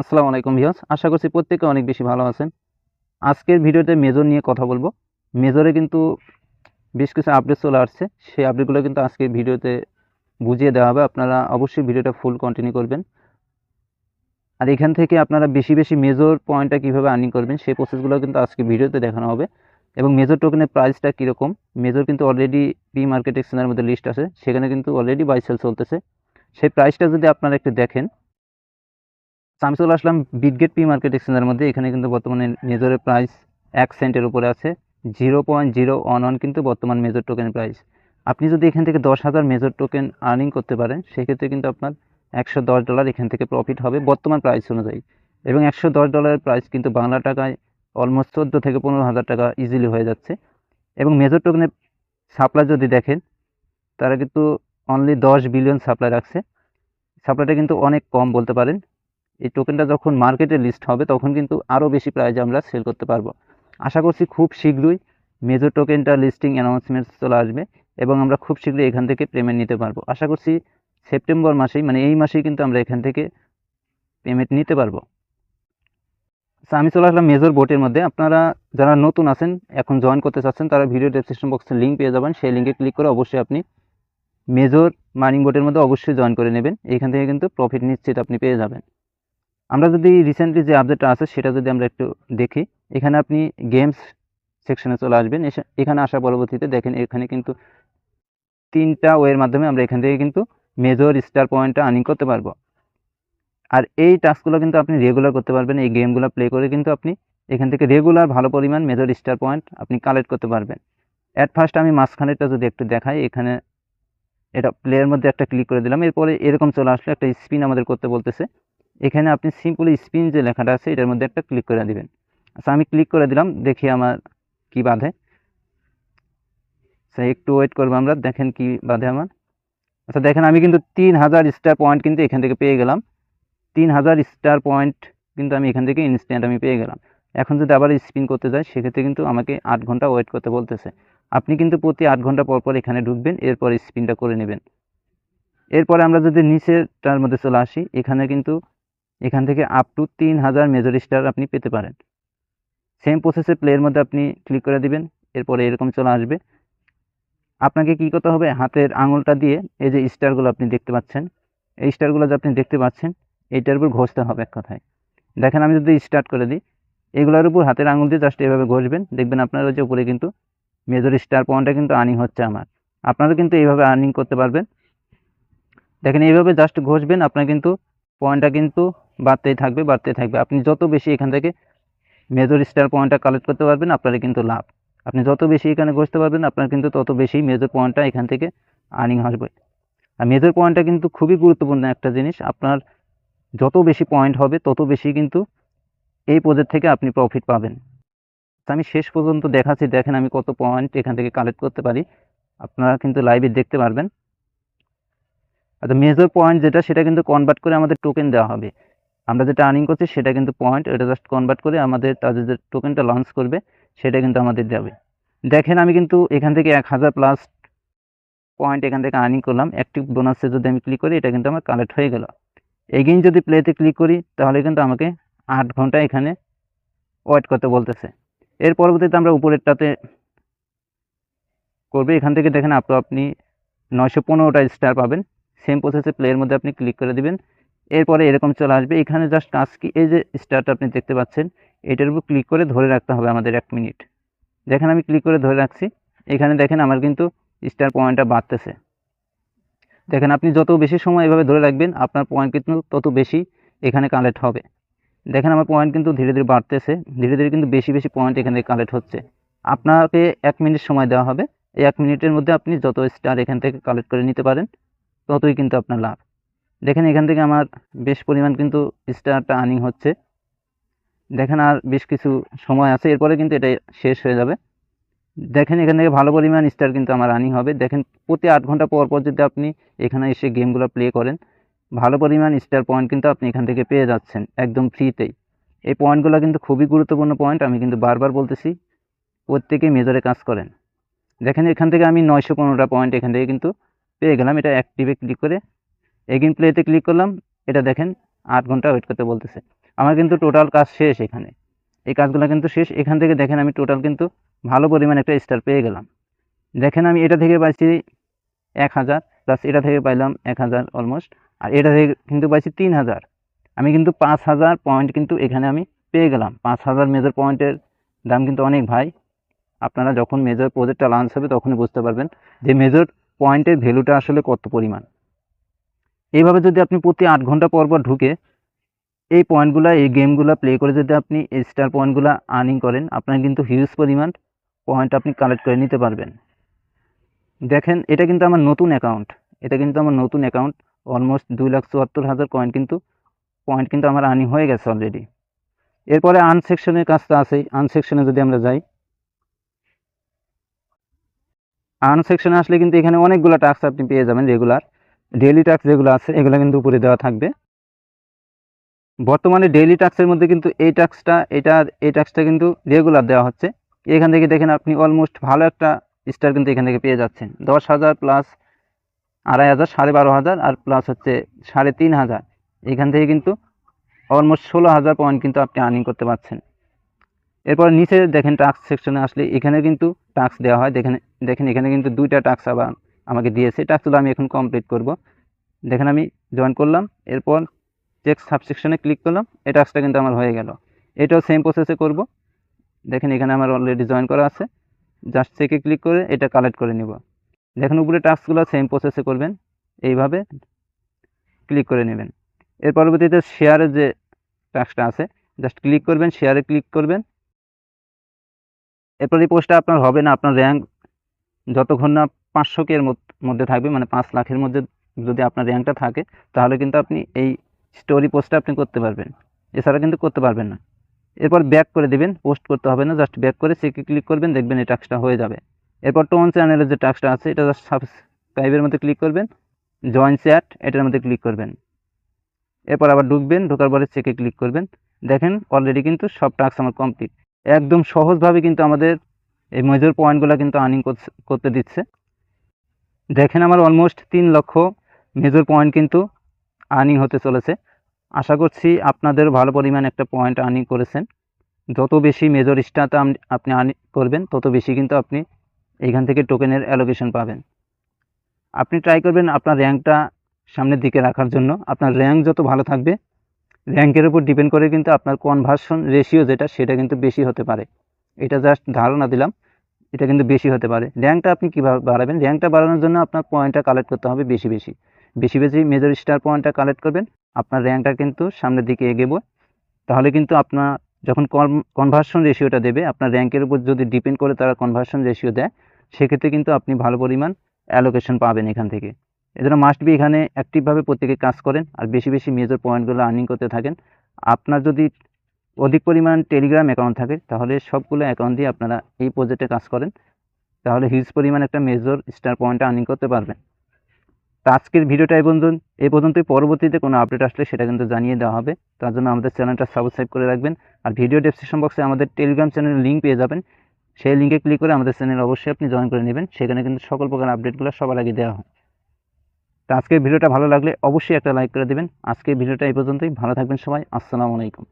আসসালামু আলাইকুম ভিউয়ার্স, আশা করছি প্রত্যেকে অনেক বেশি ভালো আছেন। আজকের ভিডিওতে মেজর নিয়ে কথা বলব। মেজরে কিন্তু বেশ কিছু আপডেট চলে আসছে। সেই আপডেটগুলো কিন্তু আজকের ভিডিওতে বুঝিয়ে দেওয়া হবে। আপনারা অবশ্যই ভিডিওটা ফুল কন্টিনিউ করবেন। আর এখান থেকে আপনারা বেশি বেশি মেজর পয়েন্টটা কীভাবে আর্নিং করবেন, সেই প্রসেসগুলো কিন্তু আজকে ভিডিওতে দেখানো হবে। এবং মেজর টোকেনের প্রাইসটা কীরকম মেজর কিন্তু অলরেডি পি মার্কেট এক্সচেঞ্জের মধ্যে লিস্ট আছে। সেখানে কিন্তু অলরেডি বাই সেল চলতেছে। সেই প্রাইসটা যদি আপনারা একটু দেখেন আমি চলে আসলাম বিটগেট পি মার্কেট এক্সচেঞ্জের মধ্যে। এখানে কিন্তু বর্তমানে মেজরের প্রাইস এক সেন্টের উপরে আছে। Zero point zero one one কিন্তু বর্তমান মেজর টোকেন প্রাইস আপনি যদি এখান থেকে দশ হাজার মেজর টোকেন আর্নিং করতে পারেন, সেক্ষেত্রে কিন্তু আপনার একশো দশ ডলার এখান থেকে প্রফিট হবে বর্তমান প্রাইস অনুযায়ী। এবং একশো দশ ডলারের প্রাইস কিন্তু বাংলা টাকায় অলমোস্ট চোদ্দ থেকে পনেরো হাজার টাকা ইজিলি হয়ে যাচ্ছে। এবং মেজর টোকেনের সাপ্লাই যদি দেখেন, তারা কিন্তু অনলি দশ বিলিয়ন সাপ্লাই রাখছে। সাপ্লাইটা কিন্তু অনেক কম বলতে পারেন। এই টোকেনটা যখন মার্কেটে লিস্ট হবে তখন কিন্তু আরও বেশি প্রাইজে আমরা সেল করতে পারব। আশা করছি খুব শীঘ্রই মেজর টোকেনটা লিস্টিং অ্যানাউন্সমেন্ট চলে আসবে এবং আমরা খুব শীঘ্রই এখান থেকে পেমেন্ট নিতে পারব। আশা করছি সেপ্টেম্বর মাসেই মানে এই মাসেই কিন্তু আমরা এখান থেকে পেমেন্ট নিতে পারব। আচ্ছা, আমি চলে আসলাম মেজর বোটের মধ্যে। আপনারা যারা নতুন আছেন এখন জয়েন করতে চাচ্ছেন তারা ভিডিও ডেসক্রিপশন বক্সে লিঙ্ক পেয়ে যাবেন। সেই লিঙ্কে ক্লিক করে অবশ্যই আপনি মেজর মাইনিং বোটের মধ্যে অবশ্যই জয়েন করে নেবেন। এখান থেকে কিন্তু প্রফিট নিশ্চিত আপনি পেয়ে যাবেন। আমরা যদি রিসেন্টলি যে আপডেটটা আছে, সেটা যদি আমরা একটু দেখি, এখানে আপনি গেমস সেকশনে চলে আসবেন এখানে আসার পরবর্তীতে দেখেন এখানে কিন্তু তিনটা ওয়ের মাধ্যমে আমরা এখান থেকে কিন্তু মেজর স্টার পয়েন্টটা আর্নিং করতে পারব। আর এই টাস্কগুলো কিন্তু আপনি রেগুলার করতে পারবেন, এই গেমগুলো প্লে করে কিন্তু আপনি এখান থেকে রেগুলার ভালো পরিমাণ মেজর স্টার পয়েন্ট আপনি কালেক্ট করতে পারবেন। অ্যাট ফার্স্ট আমি মাঝখানেরটা যদি একটু দেখাই, এখানে এটা প্লেয়ের মধ্যে একটা ক্লিক করে দিলাম, এরপরে এরকম চলে আসলে, একটা স্পিন আমাদের করতে বলতেছে। এখানে আপনি সিম্পলি স্পিন যে লেখাটা আছে, এটার মধ্যে একটা ক্লিক করে দিবেন। আচ্ছা আমি ক্লিক করে দিলাম, দেখি আমার কি বাঁধে। আচ্ছা একটু ওয়েট করব আমরা, দেখেন কি বাঁধে আমার। আচ্ছা দেখেন, আমি কিন্তু তিন হাজার স্টার পয়েন্ট কিন্তু এখান থেকে পেয়ে গেলাম। তিন হাজার স্টার পয়েন্ট কিন্তু আমি এখান থেকে ইনস্ট্যান্ট আমি পেয়ে গেলাম। এখন যদি আবার স্পিন করতে যাই, সেক্ষেত্রে কিন্তু আমাকে আট ঘণ্টা ওয়েট করতে বলতেছে। আপনি কিন্তু প্রতি আট ঘণ্টা পর পর এখানে ঢুকবেন, এরপর স্পিনটা করে নেবেন। এরপরে আমরা যদি নিচেরটার মধ্যে চলে আসি, এখানে কিন্তু এখান থেকে আপ টু তিন হাজার মেজর স্টার আপনি পেতে পারেন। সেম প্রসেসে প্লেয়ের মধ্যে আপনি ক্লিক করে দিবেন, এরপরে এরকম চলে আসবে। আপনাকে কি করতে হবে? হাতের আঙুলটা দিয়ে এই যে স্টারগুলো আপনি দেখতে পাচ্ছেন, এই স্টারগুলো যে আপনি দেখতে পাচ্ছেন এইটার উপর ঘষতে হবে এক কথায়। দেখেন, আমি যদি স্টার্ট করে দিই, এগুলোর উপর হাতের আঙুল দিয়ে জাস্ট এভাবে ঘষবেন, দেখবেন আপনার যে উপরে কিন্তু মেজর স্টার পয়েন্টটা কিন্তু আর্নিং হচ্ছে আমার। আপনারা কিন্তু এইভাবে আর্নিং করতে পারবেন। দেখেন, এইভাবে জাস্ট ঘষবেন, আপনার কিন্তু পয়েন্টটা কিন্তু বাড়তেই থাকবে বাড়তেই থাকবে। আপনি যত বেশি এখান থেকে মেজর স্টার পয়েন্টটা কালেক্ট করতে পারবেন, আপনারই কিন্তু লাভ। আপনি যত বেশি এখানে ঘষতে পারবেন, আপনার কিন্তু তত বেশি মেজর পয়েন্টটা এখান থেকে আর্নিং আসবে। আর মেজর পয়েন্টটা কিন্তু খুবই গুরুত্বপূর্ণ একটা জিনিস, আপনার যত বেশি পয়েন্ট হবে, তত বেশি কিন্তু এই প্রজেক্ট থেকে আপনি প্রফিট পাবেন। আমি শেষ পর্যন্ত দেখাচ্ছি, দেখেন আমি কত পয়েন্ট এখান থেকে কালেক্ট করতে পারি। আপনারা কিন্তু লাইভে দেখতে পারবেন। আচ্ছা মেজর পয়েন্ট যেটা, সেটা কিন্তু কনভার্ট করে আমাদের টোকেন দেওয়া হবে। আমরা যেটা আর্নিং করছি, সেটা কিন্তু পয়েন্ট এটা জাস্ট কনভার্ট করে আমাদের তাদের যে টোকেনটা লঞ্চ করবে, সেটা কিন্তু আমাদের যাবে। দেখেন আমি কিন্তু এখান থেকে এক হাজার প্লাস পয়েন্ট এখান থেকে আর্নিং করলাম। অ্যাক্টিভ বোনাসে যদি আমি ক্লিক করি, এটা কিন্তু আমার কালেক্ট হয়ে গেল। এগেইন যদি প্লেতে ক্লিক করি, তাহলে কিন্তু আমাকে আট ঘণ্টা এখানে ওয়েট করতে বলতেছে। এর পরবর্তীতে আমরা উপরেরটাতে করবে। এখান থেকে দেখেন আপনি আপনি নয়শো পনেরোটা স্টার পাবেন। সেম প্রসেসে প্লেয়ের মধ্যে আপনি ক্লিক করে দিবেন। এরপরে এরকম চলে আসবে। এখানে জাস্ট কাজ কি এই যে স্টারটা আপনি দেখতে পাচ্ছেন, এটার উপর ক্লিক করে ধরে রাখতে হবে আমাদের এক মিনিট দেখেন আমি ক্লিক করে ধরে রাখছি। এখানে দেখেন আমার কিন্তু স্টার পয়েন্টটা বাড়তেছে। দেখেন আপনি যত বেশি সময় এভাবে ধরে রাখবেন, আপনার পয়েন্ট কিন্তু তত বেশি এখানে কালেক্ট হবে। দেখেন আমার পয়েন্ট কিন্তু ধীরে ধীরে বাড়তেছে। ধীরে ধীরে কিন্তু বেশি বেশি পয়েন্ট এখানে কালেক্ট হচ্ছে। আপনাকে এক মিনিট সময় দেওয়া হবে। এই এক মিনিটের মধ্যে আপনি যত স্টার এখান থেকে কালেক্ট করে নিতে পারেন, ততই কিন্তু আপনার লাভ। দেখেন এখান থেকে আমার বেশ পরিমাণ কিন্তু স্টারটা আর্নিং হচ্ছে। দেখেন আর বেশ কিছু সময় আছে, এরপরে কিন্তু এটা শেষ হয়ে যাবে। দেখেন এখান থেকে ভালো পরিমাণ স্টার কিন্তু আমার আর্নিং হবে। দেখেন প্রতি আট ঘণ্টা পর পর যদি আপনি এখানে এসে গেমগুলো প্লে করেন, ভালো পরিমাণ স্টার পয়েন্ট কিন্তু আপনি এখান থেকে পেয়ে যাচ্ছেন একদম ফ্রিতেই। এই পয়েন্টগুলো কিন্তু খুবই গুরুত্বপূর্ণ পয়েন্ট, আমি কিন্তু বারবার বলতেছি প্রত্যেকেই মেজরে কাজ করেন। দেখেন এখান থেকে আমি নয়শো পনেরোটা পয়েন্ট এখান থেকে কিন্তু পেয়ে গেলাম। এটা অ্যাক্টিভে ক্লিক করে এগেইন প্লেতে ক্লিক করলাম, এটা দেখেন আট ঘণ্টা ওয়েট করতে বলতেছে। আমার কিন্তু টোটাল কাজ শেষ এখানে। এই কাজগুলো কিন্তু শেষ। এখান থেকে দেখেন আমি টোটাল কিন্তু ভালো পরিমাণ একটা স্টার পেয়ে গেলাম। দেখেন আমি এটা থেকে পাইছি এক হাজার প্লাস এটা থেকে পাইলাম এক হাজার অলমোস্ট আর এটা থেকে কিন্তু পাইছি তিন হাজার। আমি কিন্তু পাঁচ হাজার পয়েন্ট কিন্তু এখানে আমি পেয়ে গেলাম। পাঁচ হাজার মেজর পয়েন্টের দাম কিন্তু অনেক ভাই। আপনারা যখন মেজর প্রজেক্টটা লঞ্চ হবে তখনই বুঝতে পারবেন যে মেজর পয়েন্টের ভ্যালুটা আসলে কত পরিমাণ। এইভাবে যদি আপনি প্রতি আট ঘণ্টা পর পর ঢুকে এই পয়েন্টগুলো, এই গেমগুলো প্লে করে যদি আপনি এই স্টার পয়েন্টগুলো আর্নিং করেন, আপনার কিন্তু হিউজ পরিমাণ পয়েন্ট আপনি কালেক্ট করে নিতে পারবেন। দেখেন, এটা কিন্তু আমার নতুন অ্যাকাউন্ট এটা কিন্তু আমার নতুন অ্যাকাউন্ট অলমোস্ট দুই লাখ চুয়াত্তর হাজার কয়েন কিন্তু পয়েন্ট কিন্তু আমার আর্নিং হয়ে গেছে অলরেডি এরপরে আনসেকশনের কাজটা আছেই আনসেকশনে যদি আমরা যাই আনসেকশনে আসলে কিন্তু এখানে অনেকগুলো টাস্ক আপনি পেয়ে যাবেন রেগুলার ডেইলি টাস্ক যেগুলো আছে, এগুলো কিন্তু উপরে দেওয়া থাকবে। বর্তমানে ডেইলি টাস্কের মধ্যে কিন্তু এই টাস্কটা এটা, এই টাস্কটা কিন্তু রেগুলার দেওয়া হচ্ছে। এখান থেকে দেখেন আপনি অলমোস্ট ভালো একটা স্টার কিন্তু এখান থেকে পেয়ে যাচ্ছেন। দশ হাজার প্লাস আড়াই হাজার, সাড়ে বারো হাজার আর প্লাস হচ্ছে সাড়ে তিন হাজার। এখান থেকে কিন্তু অলমোস্ট ষোলো হাজার পয়েন্ট কিন্তু আপনি আর্নিং করতে পারছেন। এরপর নিচে দেখেন টাস্ক সেকশনে আসলে এখানে কিন্তু টাস্ক দেওয়া হয়। দেখেন দেখেন এখানে কিন্তু দুইটা টাস্ক আবার আমাকে দিয়েছে। টাস্কগুলো আমি এখন কমপ্লিট করব। দেখেন আমি জয়েন করলাম, এরপর চেক সাবসেকশনে ক্লিক করলাম এই টাস্কটা কিন্তু আমার হয়ে গেল। এটাও সেম প্রসেসে করব। দেখেন এখানে আমার অলরেডি জয়েন করা আছে। জাস্ট চেকে ক্লিক করে এটা কালেক্ট করে নিব। দেখেন উপরে টাস্কগুলো সেম প্রসেসে করবেন। এইভাবে ক্লিক করে নেবেন। এর পরবর্তীতে শেয়ারের যে টাস্কটা আছে জাস্ট ক্লিক করবেন শেয়ারে ক্লিক করবেন। এরপর এই পোস্টটা আপনার হবে না, আপনার র্যাঙ্ক যতক্ষণ না পাঁচশো কে এর মধ্যে থাকবে মানে পাঁচ লাখের মধ্যে যদি আপনার র্যাঙ্কটা থাকে, তাহলে কিন্তু আপনি এই স্টোরি পোস্টটা আপনি করতে পারবেন। এছাড়া কিন্তু করতে পারবেন না। এরপর ব্যাক করে দিবেন পোস্ট করতে হবে না জাস্ট ব্যাক করে চেকে ক্লিক করবেন, দেখবেন এই টাস্কটা হয়ে যাবে। এরপর টোন চ্যানেলের যে টাস্কটা আছে, এটা জাস্ট সাবস্ক্রাইবের মধ্যে ক্লিক করবেন জয়েন চ্যাট এটার মধ্যে ক্লিক করবেন। এরপর আবার ঢুকবেন, ঢোকার পরে চেকে ক্লিক করবেন। দেখেন অলরেডি কিন্তু সব টাস্ক আমার কমপ্লিট একদম সহজভাবে কিন্তু আমাদের এই মেজর পয়েন্টগুলো কিন্তু আর্নিং করতে দিচ্ছে। দেখেন আমার অলমোস্ট তিন লক্ষ মেজর পয়েন্ট কিন্তু আর্নিং হতে চলেছে। আশা করছি আপনাদের ভালো পরিমাণ একটা পয়েন্ট আর্নিং করেছেন। যত বেশি মেজর স্টারটা আপনি আর্নিং করবেন, তত বেশি কিন্তু আপনি এইখান থেকে টোকেনের অ্যালোকেশন পাবেন। আপনি ট্রাই করবেন আপনার র্যাঙ্কটা সামনের দিকে রাখার জন্য। আপনার র্যাঙ্ক যত ভালো থাকবে র্যাঙ্কের উপর ডিপেন্ড করে কিন্তু আপনার কনভার্সন রেশিও যেটা, সেটা কিন্তু বেশি হতে পারে। এটা জাস্ট ধারণা দিলাম, এটা কিন্তু বেশি হতে পারে। র্যাঙ্কটা আপনি কীভাবে বাড়াবেন? র্যাঙ্কটা বাড়ানোর জন্য আপনার পয়েন্টটা কালেক্ট করতে হবে বেশি বেশি। বেশি বেশি মেজর স্টার পয়েন্টটা কালেক্ট করবেন, আপনার র্যাঙ্কটা কিন্তু সামনের দিকে এগেবো। তাহলে কিন্তু আপনার যখন কনভার্সন রেশিওটা দেবে, আপনার র্যাঙ্কের উপর যদি ডিপেন্ড করে তারা কনভার্সন রেশিও দেয়, সেক্ষেত্রে কিন্তু আপনি ভালো পরিমাণ অ্যালোকেশন পাবেন এখান থেকে। এজন্য মাস্ট বি এখানে অ্যাক্টিভভাবে প্রত্যেকে কাজ করেন, আর বেশি বেশি মেজর পয়েন্টগুলো আর্নিং করতে থাকেন। আপনার যদি অধিক পরিমাণ টেলিগ্রাম অ্যাকাউন্ট থাকে, তাহলে সবগুলো অ্যাকাউন্ট দিয়ে আপনারা এই প্রজেক্টে কাজ করেন। তাহলে হিউজ পরিমাণ একটা মেজর স্টার পয়েন্ট আর্নিং করতে পারবেন। তো আজকের ভিডিওটা এই পর্যন্ত এই পর্যন্তই। পরবর্তীতে কোনো আপডেট আসলে সেটা কিন্তু জানিয়ে দেওয়া হবে। তার জন্য আমাদের চ্যানেলটা সাবস্ক্রাইব করে রাখবেন। আর ভিডিও ডেসক্রিপশন বক্সে আমাদের টেলিগ্রাম চ্যানেলের লিঙ্ক পেয়ে যাবেন। সেই লিঙ্কে ক্লিক করে আমাদের চ্যানেল অবশ্যই আপনি জয়েন করে নেবেন। সেখানে কিন্তু সকল প্রকার আপডেটগুলো সবার আগে দেওয়া হয়। তো আজকের ভিডিওটা ভালো লাগলে অবশ্যই একটা লাইক করে দেবেন। আজকের ভিডিওটা এই পর্যন্তই। ভালো থাকবেন সবাই। আসসালামু আলাইকুম।